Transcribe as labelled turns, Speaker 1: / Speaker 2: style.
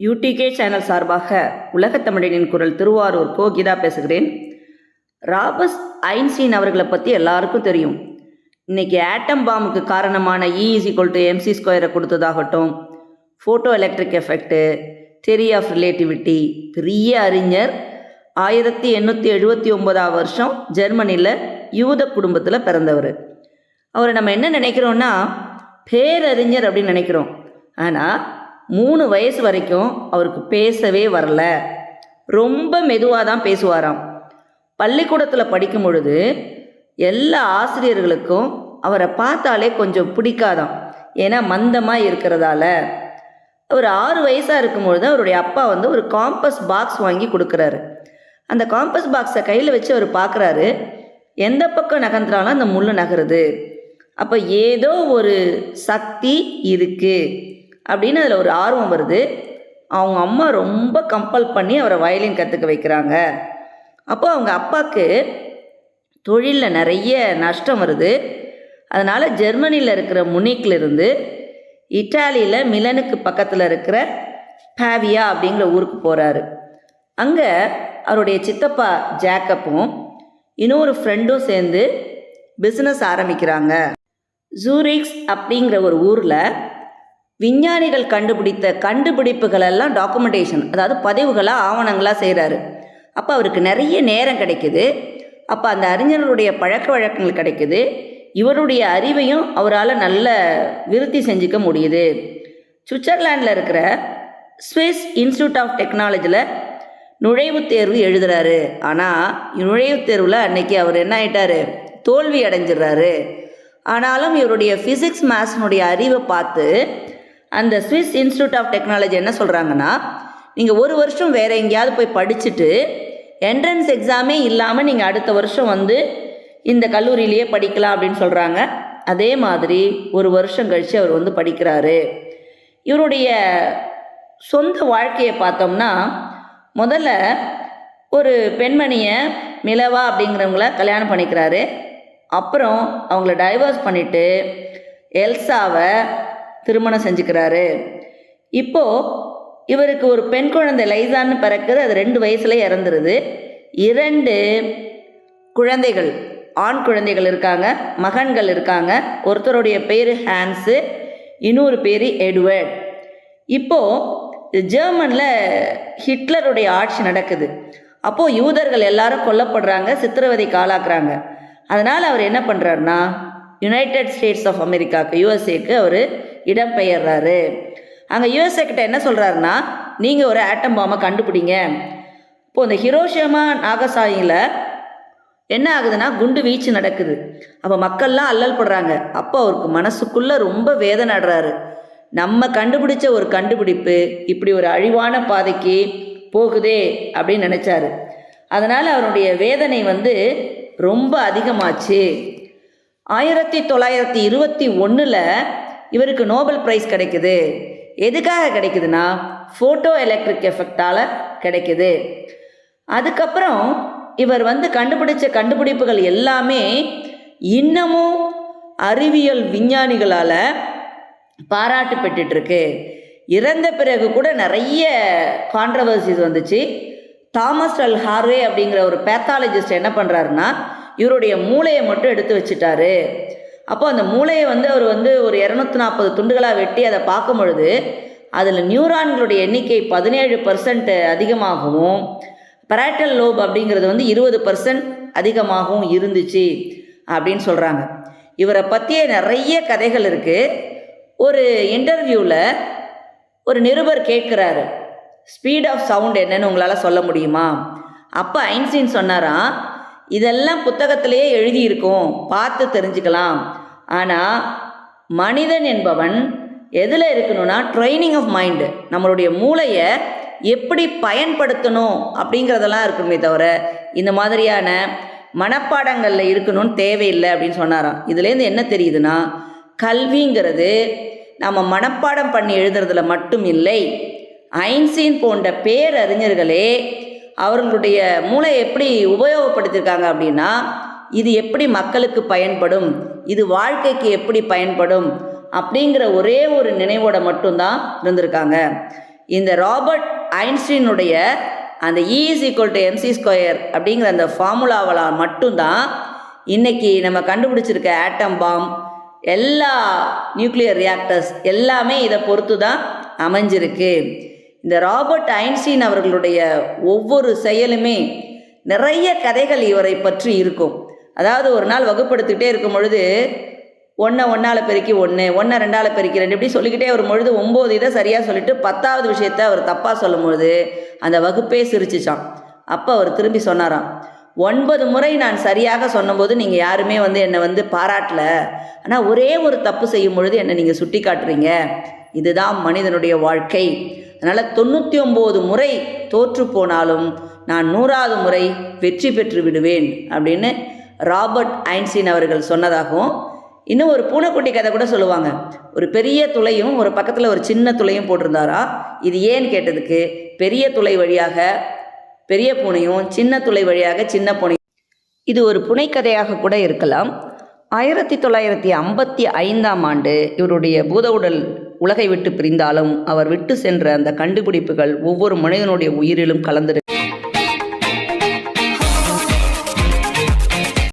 Speaker 1: UDK channel சார்பாக உலகத் தமிழனின் குரல் திருவாரூர் கோ கீதா பேசுகிறேன். ராபர்ஸ் ஐன்ஸ்டீன் அவர்களை பற்றி எல்லாருக்கும் தெரியும். இன்னைக்கு ஆட்டம் பாம்புக்கு காரணமான E is equal to MC ஸ்கொயரை கொடுத்ததாகட்டும். Photo electric effect theory of relativity பெரிய அறிஞர். ஆயிரத்தி எண்ணூற்றி எழுபத்தி ஒன்பதாம் வருஷம் ஜெர்மனியில் யூத குடும்பத்தில் பிறந்தவர். அவரை நம்ம என்ன நினைக்கிறோன்னா பேரறிஞர் அப்படின்னு நினைக்கிறோம். ஆனால் மூணு வயசு வரைக்கும் அவருக்கு பேசவே வரல. ரொம்ப மெதுவாக தான் பேசுவாராம். பள்ளிக்கூடத்தில் படிக்கும் பொழுது எல்லா ஆசிரியர்களுக்கும் அவரை பார்த்தாலே கொஞ்சம் பிடிக்காதாம். ஏன்னா மந்தமாக இருக்கிறதால. அவர் ஆறு வயசாக இருக்கும்பொழுது அவருடைய அப்பா வந்து ஒரு காம்பஸ் பாக்ஸ் வாங்கி கொடுக்குறாரு. அந்த காம்பஸ் பாக்ஸை கையில் வச்சு அவர் பார்க்குறாரு எந்த பக்கம் நகர்ந்துறாலும் அந்த முள் நகருது. அப்போ ஏதோ ஒரு சக்தி இருக்குது அப்படின்னு அதில் ஒரு ஆர்வம் வருது. அவங்க அம்மா ரொம்ப கம்பல் பண்ணி அவரை வயலின் கற்றுக்க வைக்கிறாங்க. அப்போ அவங்க அப்பாவுக்கு தொழிலில் நிறைய நஷ்டம் வருது. அதனால் ஜெர்மனியில் இருக்கிற முனிக்கில் இருந்து இட்டாலியில் மிலனுக்கு பக்கத்தில் இருக்கிற பாவியா அப்படிங்கிற ஊருக்கு போகிறாரு அங்கே அவருடைய சித்தப்பா ஜேக்கப்பும் இன்னொரு ஃப்ரெண்டும் சேர்ந்து பிஸ்னஸ் ஆரம்பிக்கிறாங்க. ஜூரிக்ஸ் அப்படிங்கிற ஒரு ஊரில் விஞ்ஞானிகள் கண்டுபிடித்த கண்டுபிடிப்புகள் எல்லாம் டாக்குமெண்டேஷன் அதாவது பதிவுகளாக ஆவணங்களாக செய்கிறாரு அப்போ அவருக்கு நிறைய நேரம் கிடைக்குது. அப்போ அந்த அறிஞர்களுடைய பழக்க வழக்கங்கள் கிடைக்குது. இவருடைய அறிவையும் அவரால் நல்ல விருத்தி செஞ்சுக்க முடியுது. சுவிட்சர்லாண்டில் இருக்கிற ஸ்விஸ் இன்ஸ்டியூட் ஆஃப் டெக்னாலஜியில் நுழைவுத் தேர்வு எழுதுகிறாரு ஆனால் நுழைவுத் தேர்வில் அன்னைக்கு அவர் என்ன ஆயிட்டாரு? தோல்வி அடைஞ்சிடுறாரு. ஆனாலும் இவருடைய ஃபிசிக்ஸ் மேத்ஸ்னுடைய அறிவை பார்த்து அந்த சுவிஸ் இன்ஸ்டியூட் ஆஃப் டெக்னாலஜி என்ன சொல்கிறாங்கன்னா நீங்கள் ஒரு வருஷம் வேறு எங்கேயாவது போய் படிச்சுட்டு என்ட்ரன்ஸ் எக்ஸாமே இல்லாமல் நீங்கள் அடுத்த வருஷம் வந்து இந்த கல்லூரியிலேயே படிக்கலாம் அப்படின்னு சொல்கிறாங்க அதே மாதிரி ஒரு வருஷம் கழித்து அவர் வந்து படிக்கிறாரு. இவருடைய சொந்த வாழ்க்கையை பார்த்தோம்னா முதல்ல ஒரு பெண்மணியை மிளவா அப்படிங்கிறவங்கள கல்யாணம் பண்ணிக்கிறாரு. அப்புறம் அவங்கள டைவர்ஸ் பண்ணிவிட்டு எல்சாவை திருமணம் செஞ்சுக்கிறாரு. இப்போது இவருக்கு ஒரு பெண் குழந்தை லைசான்னு பிறக்குது அது ரெண்டு வயசுல இறந்துருது. இரண்டு குழந்தைகள் ஆண் குழந்தைகள் இருக்காங்க மகன்கள் இருக்காங்க. ஒருத்தருடைய பேர் ஹான்ஸு இன்னொரு பேர் எட்வர்ட். இப்போது ஜெர்மனில் ஹிட்லருடைய ஆட்சி நடக்குது. அப்போது யூதர்கள் எல்லாரும் கொல்லப்படுறாங்க சித்திரவதைக்கு ஆளாக்குறாங்க அதனால் அவர் என்ன பண்ணுறாருனா யுனைடெட் ஸ்டேட்ஸ் ஆஃப் அமெரிக்காவுக்கு யூஎஸ்ஏக்கு அவர் இடம்பெயர்றாரு. அங்கே யூஎஸ்ஏ கிட்ட என்ன சொல்கிறாருன்னா நீங்கள் ஒரு ஆட்டம் பாம்பை கண்டுபிடிங்க. இப்போது இந்த ஹிரோஷியமா நாகசாயியில் என்ன ஆகுதுன்னா குண்டு வீச்சு நடக்குது. அப்போ மக்கள்லாம் அல்லல் படுறாங்க. அப்போ அவருக்கு மனசுக்குள்ளே ரொம்ப வேதனைடுறாரு நம்ம கண்டுபிடிச்ச ஒரு கண்டுபிடிப்பு இப்படி ஒரு அழிவான பாதைக்கு போகுதே அப்படின்னு நினச்சாரு. அதனால் அவருடைய வேதனை வந்து ரொம்ப அதிகமாச்சு. ஆயிரத்தி தொள்ளாயிரத்தி இருபத்தி ஒன்றில் இவருக்கு நோபல் ப்ரைஸ் கிடைக்குது. எதுக்காக கிடைக்குதுன்னா ஃபோட்டோ எலக்ட்ரிக் எஃபெக்டால் கிடைக்குது. அதுக்கப்புறம் இவர் வந்து கண்டுபிடிச்ச கண்டுபிடிப்புகள் எல்லாமே இன்னமும் அறிவியல் விஞ்ஞானிகளால் பாராட்டு பெற்றுட்டுருக்கு இறந்த பிறகு கூட நிறைய கான்ட்ரவர்சிஸ் வந்துச்சு. தாமஸ் அல் ஹார்வே அப்படிங்கிற ஒரு பேத்தாலஜிஸ்ட் என்ன பண்ணுறாருன்னா இவருடைய மூளையை மட்டும் எடுத்து வச்சுட்டாரு. அப்போ அந்த மூளையை வந்து அவர் வந்து ஒரு இரநூத்தி நாற்பது துண்டுகளாக வெட்டி அதை பார்க்கும் பொழுது அதில் நியூரான்களுடைய எண்ணிக்கை பதினேழு பர்சன்ட் அதிகமாகவும் பராட்டல் லோப் அப்படிங்கிறது வந்து இருபது பர்சன்ட் அதிகமாகவும் இருந்துச்சு அப்படின்னு சொல்கிறாங்க இவரை பற்றிய நிறைய கதைகள் இருக்குது ஒரு இன்டர்வியூவில் ஒரு நிருபர் கேட்குறாரு ஸ்பீட் ஆஃப் சவுண்ட் என்னன்னு உங்களால் சொல்ல முடியுமா? அப்போ ஐன்ஸ்டீன் சொன்னாராம் இதெல்லாம் புத்தகத்திலேயே எழுதியிருக்கோம். பார்த்து தெரிஞ்சுக்கலாம். ஆனால் மனிதன் என்பவன் எதில் இருக்கணும்னா ட்ரைனிங் ஆஃப் மைண்டு நம்மளுடைய மூளையை எப்படி பயன்படுத்தணும் அப்படிங்கிறதெல்லாம் இருக்கணுமே தவிர இந்த மாதிரியான மனப்பாடங்களில் இருக்கணும்னு தேவையில்லை அப்படின்னு சொன்னாராம். இதுலேருந்து என்ன தெரியுதுன்னா கல்விங்கிறது நம்ம மனப்பாடம் பண்ணி எழுதுறதுல மட்டும் இல்லை ஐன்சீன் போன்ற பேரறிஞர்களே அவர்களுடைய மூளை எப்படி உபயோகப்படுத்தியிருக்காங்க அப்படின்னா இது எப்படி மக்களுக்கு பயன்படும் இது வாழ்க்கைக்கு எப்படி பயன்படும் அப்படிங்கிற ஒரே ஒரு நினைவோட மட்டும்தான் இருந்திருக்காங்க. இந்த ராபர்ட் ஐன்ஸ்டீனுடைய அந்த E is equal to MC square அப்படிங்கிற அந்த ஃபார்முலாவலால் மட்டும்தான் இன்னைக்கு நம்ம கண்டுபிடிச்சிருக்க ஆட்டம் பாம் எல்லா நியூக்ளியர் ரியாக்டர்ஸ் எல்லாமே இதை பொறுத்து தான் அமைஞ்சிருக்கு. இந்த ராபர்ட் ஐன்ஸ்டீன் அவர்களுடைய ஒவ்வொரு செயலுமே நிறைய கதைகள் இவரை பற்றி இருக்கும். அதாவது ஒரு நாள் வகுப்படுத்திக்கிட்டே இருக்கும் பொழுது ஒன்றை ஒன்றால் பெருக்கி ஒன்று ஒன்றை ரெண்டால் பெருக்கி ரெண்டு இப்படி சொல்லிக்கிட்டே வரும் பொழுது ஒம்பது இதை சரியாக சொல்லிட்டு பத்தாவது விஷயத்த அவர் தப்பாக சொல்லும் பொழுது அந்த வகுப்பே சிரிச்சிச்சான் அப்போ அவர் திரும்பி சொன்னாராம் ஒன்பது முறை நான் சரியாக சொன்னபோது நீங்கள் யாருமே வந்து என்னை வந்து பாராட்டல. ஆனால் ஒரே ஒரு தப்பு செய்யும் பொழுது என்னை நீங்கள் சுட்டி காட்டுறீங்க. இதுதான் மனிதனுடைய வாழ்க்கை. அதனால் தொண்ணூற்றி ஒம்பது முறை தோற்று போனாலும் நான் நூறாவது முறை வெற்றி பெற்று விடுவேன் அப்படின்னு ராபர்ட் ஐன்ஸ்டீன் அவர்கள் சொன்னதாகவும் இன்னும் ஒரு பூனைக்குட்டி கதை கூட சொல்லுவாங்க. ஒரு பெரிய துளையும் ஒரு பக்கத்தில் ஒரு சின்ன துளையும் போட்டிருந்தாரா? இது ஏன்னு கேட்டதுக்கு? பெரிய துளை வழியாக பெரிய பூனையும் சின்ன துளை வழியாக சின்ன பூனை. இது ஒரு புனைக்கதையாக கூட இருக்கலாம். ஆயிரத்தி தொள்ளாயிரத்தி ஐம்பத்தி ஐந்தாம் ஆண்டு இவருடைய பூத உடல் உலகை விட்டு பிரிந்தாலும் அவர் விட்டு சென்ற அந்த கண்டுபிடிப்புகள் ஒவ்வொரு மனிதனுடைய உயிரிலும் கலந்திருக்கு.